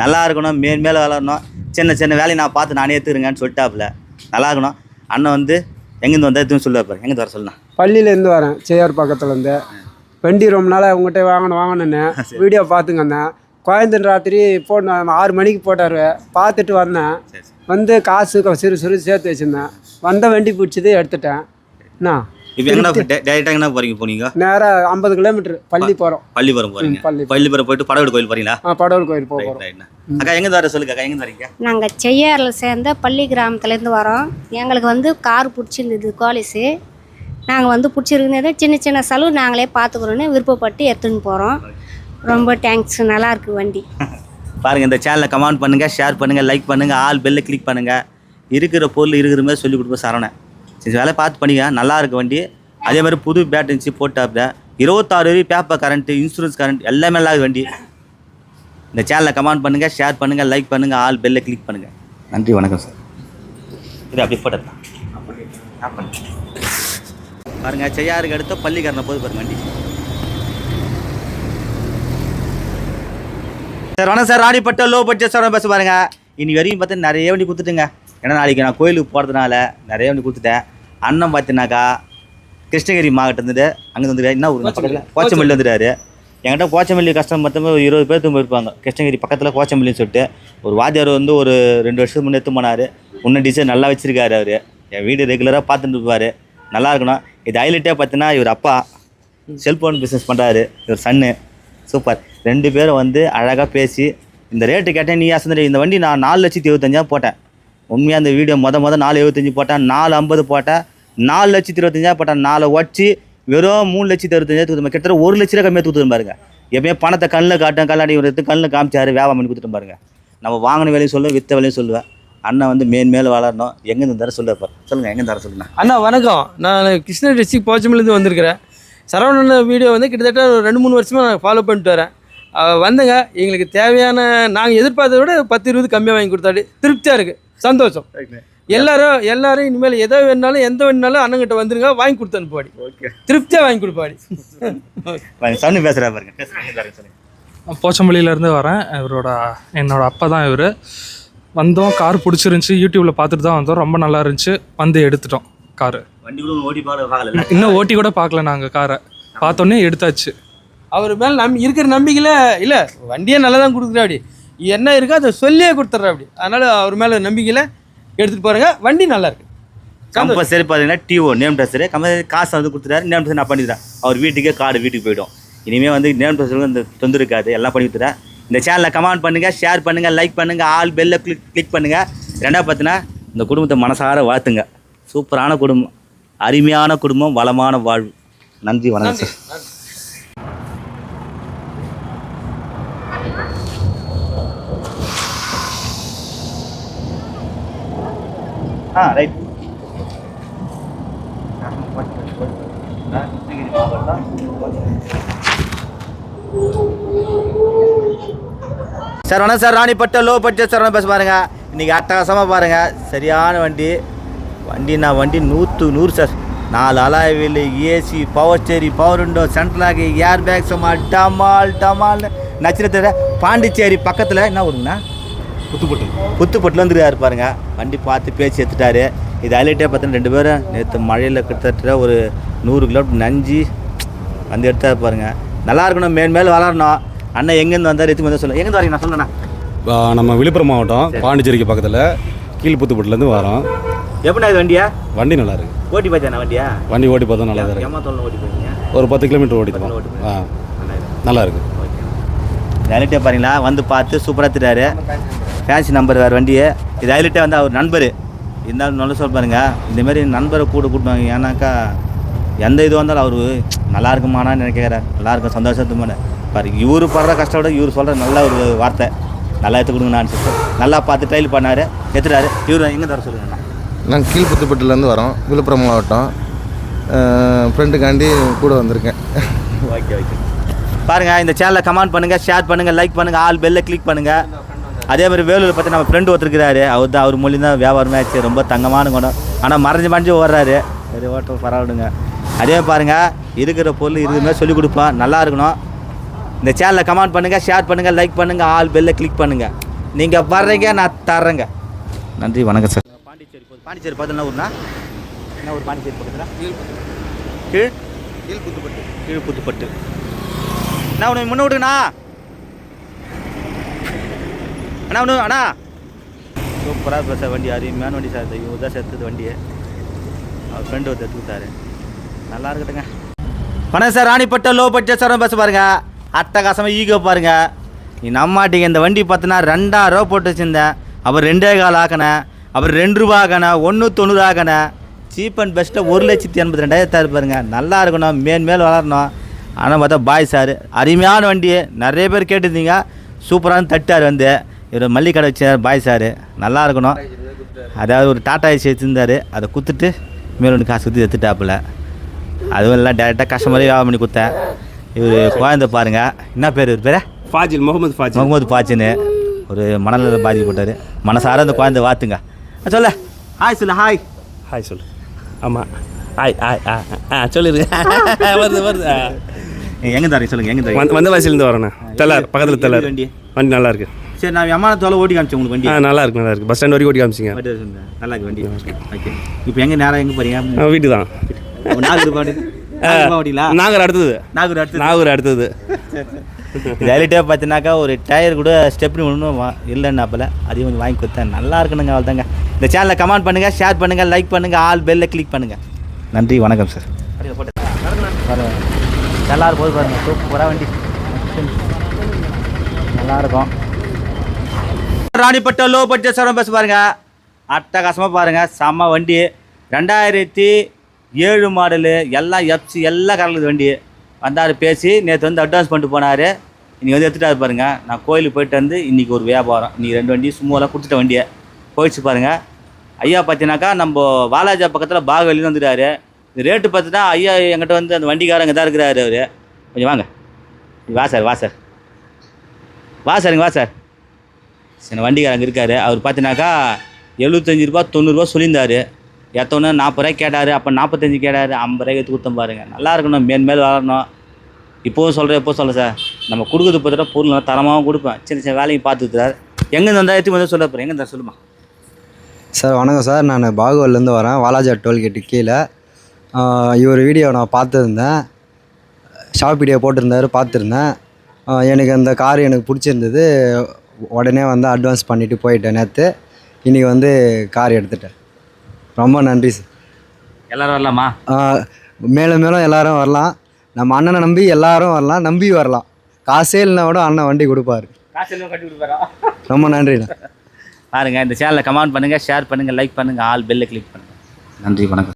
நல்லா இருக்கணும் மேல் மேலே வளரணும். சின்ன சின்ன வேலையை நான் பார்த்து நானே எடுத்துக்கிறேங்கன்னு சொல்லிட்டாப்புல. நல்லா இருக்கணும். அண்ணன் வந்து எங்கேருந்து வந்தால் எதுவும் சொல்லுவார் பாரு. எங்கேருந்து வர சொல்லலாம் பள்ளியிலேருந்து வரேன். சேயார் பக்கத்துலேருந்து. வண்டி ரொம்ப நாளாக உங்கள்கிட்ட வாங்கணும் வாங்கணுன்னு வீடியோ பார்த்துங்க வந்தேன் கோயந்தன் ராத்திரி போன ஆறு மணிக்கு போட்டார். பார்த்துட்டு வந்தேன். வந்து காசு சிறு சிறு சேர்த்து வச்சுருந்தேன். வந்த வண்டி பிடிச்சது எடுத்துட்டேன். என்ன இப்போ எங்கண்ணா டேரெக்டாக எங்கன்னா போகிறீங்க போனீங்க? நேராக ஐம்பது கிலோமீட்டர். பள்ளி போகிறோம் பள்ளிப்புறம் போகிறீங்க பள்ளி பள்ளிப்புறம் போயிட்டு படகுடு கோயில் போகிறீங்களா ஆ படவல் கோயில் போக போகிறோம் அக்கா எங்கேருந்து வர சொல்லுங்க அக்கா எங்கேருந்து வரீங்க? நாங்கள் செய்யாரில் சேர்ந்த பள்ளி கிராமத்துலேருந்து வரோம். எங்களுக்கு வந்து கார் பிடிச்சிருந்தது குவாலிஸு நாங்கள் வந்து பிடிச்சிருந்தது சின்ன சின்ன செலவு நாங்களே பார்த்துக்குறோன்னு விருப்பப்பட்டு எடுத்துன்னு போகிறோம் ரொம்ப தேங்க்ஸ் நல்லா இருக்கு வண்டி. பாருங்க இந்த சேனலை கமெண்ட் பண்ணுங்க ஷேர் பண்ணுங்க லைக் பண்ணுங்க ஆல் பெல்ல கிளிக் பண்ணுங்க. இருக்கிற பொருள் இருக்கிற மாதிரி சொல்லி கொடுப்போம் சரவணன். சரி வேலை பார்த்து பண்ணிக்க நல்லா இருக்க வண்டி. அதே மாதிரி புது பேட் இருந்துச்சு போட்டாப்பில். இருபத்தாறு வரையும் பேப்பர் கரண்ட்டு இன்சூரன்ஸ் கரண்ட் எல்லாமே நல்லா வண்டி. இந்த சேனலை கமெண்ட் பண்ணுங்கள் ஷேர் பண்ணுங்கள் லைக் பண்ணுங்கள் ஆல் பெல்லை கிளிக் பண்ணுங்கள் நன்றி வணக்கம் சார் இது அப்படி போட்டதான் பாருங்கள் செய்யாருக்கு அடுத்த பள்ளிக்காரனை போது பாருங்க வண்டி. சார் வணக்கம் sir. Ranipet low budget sir பேச பாருங்க. இனி வரையும் பார்த்து நிறைய வண்டி கொடுத்துட்டுங்க. ஏன்னா நாளைக்கு நான் கோயிலுக்கு போகிறதுனால நிறைய வண்டி கொடுத்துட்டேன். அண்ணன் பார்த்தீங்கன்னாக்கா கிருஷ்ணகிரி மாவட்டம் இருந்தது அங்கே வந்துட்டு என்ன ஊர் பக்கத்தில் கோச்சமல்லி வந்துட்டாரு. என்கிட்ட கோச்சமல்லி கஷ்டம் மொத்தமாக ஒரு இருபது பேர் திரும்ப இருப்பாங்க. கிருஷ்ணகிரி பக்கத்தில் கோச்சமல்லின்னு சொல்லிட்டு ஒரு வாத்தியார் வந்து ஒரு ரெண்டு வருஷத்துக்கு முன்னே போனார். இன்னும் டிசைன் நல்லா வச்சிருக்காரு அவர். என் வீடு ரெகுலராக பார்த்துட்டு இருப்பார். நல்லா இருக்கணும். இது ஹைலைட்டே பார்த்தீங்கன்னா இவர் அப்பா செல்ஃபோன் பிஸ்னஸ் பண்ணுறாரு இவர் சன்னு சூப்பர். ரெண்டு பேரும் வந்து அழகாக பேசி இந்த ரேட்டு கேட்டேன் நீ அசந்தடி இந்த வண்டி நான் நாலு லட்சத்தி இருபத்தஞ்சா போட்டேன். உண்மையாக அந்த வீடியோ மொதல் மொதல் நாலு எழுபத்தஞ்சு போட்டேன் நாலு ஐம்பது போட்டேன் நாலு லட்சத்தி இருபத்தஞ்சா போட்டேன் நாலு வச்சு வெறும் மூணு லட்சத்தி இருபத்தஞ்சா தூத்து கிட்டத்தட்ட ஒரு லட்ச ரூபா கம்மியாக தூத்துட்டு பாருங்க. எப்பயுமே பணத்தை கண்ணில் காட்டும் கல்லாடி எடுத்து கண்ணில் காமிச்சாரு வியாபாரம் பண்ணி கொடுத்துட்டு பாருங்க. நம்ம வாங்கின வேலையும் சொல்லுவேன் வித்த வேலையும் சொல்லுவேன் அண்ணன் வந்து மேன் மேல் வளரணும் எங்கேருந்து தர சொல்ல சொல்லுங்கள் எங்கே தர சொல்லுங்க. அண்ணா வணக்கம். நான் கிருஷ்ணகிரி டிஸ்ட்ரிக் போச்சமிலேருந்து வந்திருக்கிறேன். சரவணன் வீடியோ வந்து கிட்டத்தட்ட ரெண்டு மூணு வருஷமாக நான் ஃபாலோ பண்ணிட்டு வரேன். வந்தங்க. எங்களுக்கு தேவையான நாங்கள் எதிர்பார்த்ததை விட பத்து இருபது கம்மியாக வாங்கி கொடுத்தாடி. திருப்தியாக இருக்குது சந்தோஷம். எல்லாரும் எல்லாரும் இனிமேல் எதை வேணாலும் எந்த வேணாலும் அண்ணங்கிட்ட வந்துருங்க. வாங்கி கொடுத்து அனுப்புவாடி ஓகே. திருப்தியாக வாங்கி கொடுப்பாடி. சன்னு பேசுகிறா பாருங்க. போச்சம்பள்ளியிலேருந்து வரேன். இவரோட என்னோட அப்பா தான் இவர். வந்தோம் கார் பிடிச்சிருந்துச்சி. யூடியூப்பில் பார்த்துட்டு தான் வந்தோம். ரொம்ப நல்லா இருந்துச்சு. வந்து எடுத்துட்டோம் காரு. வண்டி கூட ஓடி பார்க்க பார்க்கல. இன்னும் ஓட்டி கூட பார்க்கல நாங்கள் காரை. பார்த்தோன்னே எடுத்தாச்சு. அவர் மேலே நம்பி இருக்கிற நம்பிக்கையில் இல்லை வண்டியே நல்லா தான் கொடுக்குறாடி என்ன இருக்கோ அதை சொல்லியே கொடுத்துட்றா அப்படி. அதனால் அவர் மேலே நம்பிக்கையில் எடுத்துகிட்டு போகிறேங்க வண்டி நல்லா இருக்கு. கம்பல்சரி பார்த்தீங்கன்னா டிஓ நேம் டெஸ்டரு கம்பல்சரி காசு வந்து கொடுத்துட்டாரு நேம் டெஸ்ட் நான் பண்ணிடுறேன் அவர் வீட்டுக்கே கார்டு வீட்டுக்கு போயிடும். இனிமேல் வந்து நேம் டெஸ்ட்டுக்கு இந்த தொந்தரவு இருக்காது. எல்லாம் பண்ணி கொடுத்துறேன் இந்த சேனலை கமெண்ட் பண்ணுங்கள் ஷேர் பண்ணுங்கள் லைக் பண்ணுங்கள் ஆல் பெல்லை கிளிக் கிளிக் பண்ணுங்கள் ரெண்டாவது பார்த்தீங்கன்னா இந்த குடும்பத்தை மனசார வாழ்த்துங்க. சூப்பரான குடும்பம் அருமையான குடும்பம் வளமான வாழ்வு. நன்றி வணக்கம் சார் ஆ ரைட் சார் வணக்கம் sir. Ranipet low budget sir. பேச பாருங்க. இன்னைக்கு அட்டகாசமாக பாருங்க. சரியான வண்டி. வண்டி நான் வண்டி நூற்று நூறு சார். நாலு alloy AC power steering power window சென்ட்ரலாகி air bag சும்மா டமால் டமால் நச்சிரத்தில் பாண்டிச்சேரி பக்கத்தில் என்ன ஊருங்கண்ணா? புத்துப்பட்டு. புத்துப்பட்டில் வந்துருக்காரு பாருங்க. வண்டி பார்த்து பேசி எடுத்துட்டாரு இது ஹைலைட்டே பார்த்தீங்கன்னா ரெண்டு பேரும் நேற்று மழையில் கிட்டத்தட்ட ஒரு நூறு கிலோமீட்டர் நஞ்சு வந்து எடுத்தாரு பாருங்க. நல்லா இருக்கணும் மேல் மேல் வளரணும். அண்ணன் எங்கேருந்து வந்தார்? எதுக்கு வந்து சொல்ல. எங்கேருந்து வரீங்க? நான் சொல்லணா ஆ, நம்ம விழுப்புரம் மாவட்டம் பாண்டிச்சேரிக்கு பக்கத்தில் கீழ்புத்துப்பட்டுலேருந்து வரோம். எப்படிண்ணா இது வண்டியா? வண்டி நல்லா இருக்கு. ஓட்டி பார்த்தேன் வண்டியா? வண்டி ஓட்டி பார்த்தா நல்லா இருக்கு. ஒரு பத்து கிலோமீட்டர் ஓட்டி ஆ நல்லா இருக்கு. ஹைலைட்டே பாருங்களா வந்து பார்த்து சூப்பராக திட்டாரு ஃபேன்சி நம்பர் வேறு வண்டியை. இது ஹைலைட்டே வந்து அவர் நண்பர். இருந்தாலும் நல்ல சொல் பாருங்க இந்தமாரி நண்பரை கூட கூட்டுவாங்க ஏன்னாக்கா எந்த இது வந்தாலும் அவர் நல்லா இருக்குமானான்னு நினைக்கிறார் நல்லா இருக்கும் சந்தோஷத்துமான பாரு இவர் படுற கஷ்டப்பட இவர் சொல்கிற நல்ல ஒரு வார்த்தை. நல்லா எடுத்து கொடுங்கண்ணான்னு சொல்லிட்டு நல்லா பார்த்து ட்ரைல் பண்ணார் எடுத்துட்டாரு. இவர் எங்கே தர சொல்லுங்கண்ணா நான் கீழ்புத்துப்பட்டிலேருந்து வரோம் விழுப்புரம் மாவட்டம். ஃப்ரெண்டுக்காண்டி கூட வந்திருக்கேன். ஓகே ஓகே பாருங்க இந்த சேனலை கமெண்ட் பண்ணுங்க ஷேர் பண்ணுங்க லைக் பண்ணுங்க ஆல் பெல்ல கிளிக் பண்ணுங்க. அதே மாதிரி வேலூர் பற்றி நம்ம ஃப்ரெண்டு ஒருத்தருக்கிறாரு. அவர் தான் அவர் மூலியம் தான் வியாபாரமே ஆச்சு. ரொம்ப தங்கமான குணம். ஆனால் மறைஞ்சு மறைஞ்சு ஓடுறாரு. சரி ஓட்டம் பரவாயில்லைங்க. அதே மாதிரி பாருங்க இருக்கிற பொருள் இருக்கிற மாதிரி சொல்லிக் கொடுப்போம். நல்லா இருக்கணும். இந்த சேனலை கமெண்ட் பண்ணுங்க ஷேர் பண்ணுங்க லைக் பண்ணுங்க ஆல் பெல்ல கிளிக் பண்ணுங்க. நீங்கள் வர்றீங்க நான் தர்றேங்க. நன்றி வணக்கம் சார். பாண்டிச்சேரி போகுது. பாண்டிச்சேரி பார்த்து என்ன ஊர்னா என்ன ஊர் பாண்டிச்சேரி பக்கத்தில்? கீழ் கீழ்? புத்துப்பட்டு கீழ் புத்துப்பட்டு அண்ணா உனக்கு முன்ன விடுங்கண்ணா அண்ணா ஒன்று அண்ணா. சூப்பராக சார் வண்டி அருமையான வண்டி சார் இவர் தான் சேர்த்தது வண்டியை. அவர் ஃப்ரெண்டு ஒருத்தர் தூத்தாரு நல்லா இருக்கட்டுங்க. வணக்கம் sir Ranipet low budget sir bus பாருங்க. அட்டகாசமாக ஈகோ பாருங்க. நீ நம்மாட்டிங்க இந்த வண்டி பார்த்தீங்கன்னா ரெண்டாயிரம் ரூபா போட்டு வச்சுருந்தேன். அப்புறம் ரெண்டே கால் ஆக்கினேன் அப்புறம் ரெண்டு ரூபா ஆக்கினேன் ஒன்று தொண்ணூறு ஆக்கினேன் சீப் அண்ட் பெஸ்ட்டில் ஒரு லட்சத்தி எண்பத்தி ரெண்டாயிரத்தாரு பாருங்க. நல்லா இருக்கணும் மேல் மேல் வளரணும். ஆனால் பார்த்தா பாய் சார். அருமையான வண்டி நிறைய பேர் கேட்டிருந்தீங்க. சூப்பரான தட்டார் வந்து. இவர் மல்லிகை கடை வச்சார் பாய் சார். நல்லா இருக்கணும். அதாவது ஒரு டாட்டா ஏசி வச்சுருந்தாரு. அதை குத்துட்டு மேலொன்று காசு குத்தி எடுத்துட்டாப்புல. அதுவும் எல்லாம் டேரெக்டாக கஸ்டமரே வியாபாரம் பண்ணி கொடுத்தேன் இவர் குழந்தை பாருங்க. என்ன பேர் இவர் பேர்? ஃபாஜில் முகமது ஃபாஜில். முகமது பாச்சின்னு ஒரு மணலில் பாதிக்கப்பட்டார் மனசார அந்த குழந்தை வாத்துங்க. சொல்ல. ஹாய் சொல்லு ஹாய் ஹாய் சொல்லு. ஆமாம் ஆய் ஆய் ஆ ஆ சொல்லிருங்க வருது வருது. எங்கே தரீங்க சொல்லுங்கள் எங்கே தரீங்க வந்த வந்த வாசிலேருந்து வரேண்ணே. தெல்லார் பக்கத்தில் தெல்லார். வண்டி? வண்டி நல்லா இருக்கு சரி நான் விமானத்தோட ஓட்டி காமிச்சேன் உங்களுக்கு வண்டி நல்லா இருக்கு நல்லா இருக்கு. பஸ் ஸ்டாண்ட் வரைக்கும் ஓட்டி காமிச்சிங்க. நல்லா இருக்கு வண்டி. ஓகே இப்போ எங்கே நேரம் எங்கே போறீங்க? வீட்டு தான் நாகூர் பாடி நாகூர் ஓட்டிங்களா நாகூர் அடுத்தது. நாகூர் அடுத்து நாகூர் அடுத்தது. ரியாலிட்டியாக பார்த்தீங்கன்னாக்கா ஒரு டயர் கூட ஸ்டெப்னி ஒன்றும் இல்லைன்னாப்பில் அதையும் கொஞ்சம் வாங்கி கொடுத்தேன். நல்லா இருக்குனுங்க அவள் தாங்க இந்த சேனலை கமெண்ட் பண்ணுங்கள் ஷேர் பண்ணுங்கள் லைக் பண்ணுங்கள் ஆல் பெல்ல கிளிக் பண்ணுங்கள் நன்றி வணக்கம் சார் நல்லா இருக்கும் போது பாருங்கள் சூப்பராக வண்டி. நல்லா இருக்கும். Ranipet low budget sir bus பாருங்க. அட்டகாசமாக பாருங்க. செம்ம வண்டி. ரெண்டாயிரத்தி ஏழு மாடலு எல்லாம் எஃப்சி எல்லாம் கலந்தது வண்டி. வந்தார் பேசி நேற்று வந்து அட்வான்ஸ் பண்ணிட்டு போனார். இன்றைக்கி வந்து எடுத்துகிட்டாரு பாருங்க. நான் கோயிலுக்கு போயிட்டு வந்து இன்றைக்கி ஒரு வியாபாரம். இன்னைக்கு ரெண்டு வண்டி சும்மாலாம் கொடுத்துட்ட வண்டியை. போயிடுச்சு பாருங்க. ஐயா பார்த்தீங்கன்னாக்கா நம்ம வாலாஜா பக்கத்தில் பாகவலின்னு வந்துட்டாரு. ரேட்டு பார்த்துட்டா ஐயா என்கிட்ட வந்து அந்த வண்டிக்காரங்க தான் இருக்கிறாரு அவர். கொஞ்சம் வாங்க. வா சார் வா சார். வா சாருங்க வா சார். சரி வண்டிக்காரங்க இருக்கார். அவர் பார்த்தீங்கன்னாக்கா எழுபத்தஞ்சி ரூபா தொண்ணூறுரூவா சொல்லியிருந்தார். எத்தவொன்னே நாற்பது ரூபாய் கேட்டார். அப்போ நாற்பத்தஞ்சு கேட்டார். ஐம்பது ரூபாய்க்கு எடுத்து கொடுத்தோம் பாருங்கள் நல்லா இருக்கணும். மேன்மேல் வளரணும். இப்போவும் சொல்கிறேன் எப்போ சொல்ல சார். நம்ம கொடுக்குறது பார்த்துட்டா பொருள் நல்லா தரமாகவும் கொடுப்பேன். சின்ன சின்ன வேலையும் பார்த்துக்கிறார் எங்கேருந்து வந்தால் எடுத்து வந்து சொல்ல போகிறேன் எங்கே இருந்தால் சொல்லுமா. சார் வணக்கம் சார். நான் பாகுவல்லேருந்து வரேன். வாலாஜா டோல்கேட்டு கீழே. இவர் வீடியோ நான் பார்த்துருந்தேன். ஷாப் வீடியோ போட்டிருந்தாரு பார்த்துருந்தேன். எனக்கு அந்த கார் எனக்கு பிடிச்சிருந்தது. உடனே வந்து அட்வான்ஸ் பண்ணிவிட்டு போயிட்டேன் நேற்று இன்றைக்கி வந்து கார் எடுத்துட்டேன். ரொம்ப நன்றி சார். எல்லோரும் வரலாமா? மேலும் மேலும் எல்லாரும் வரலாம். நம்ம அண்ணனை நம்பி எல்லாரும் வரலாம். நம்பி வரலாம். காசே இல்லைனா கூட அண்ணன் வண்டி கொடுப்பாரு. காசு எல்லாம் கட்டி கொடுப்பாரா? ரொம்ப நன்றிண்ணா பாருங்கள் இந்த சேனலை கமெண்ட் பண்ணுங்கள் ஷேர் பண்ணுங்கள் லைக் பண்ணுங்கள் ஆல் பெல்லை கிளிக் பண்ணுங்கள் நன்றி வணக்கம்.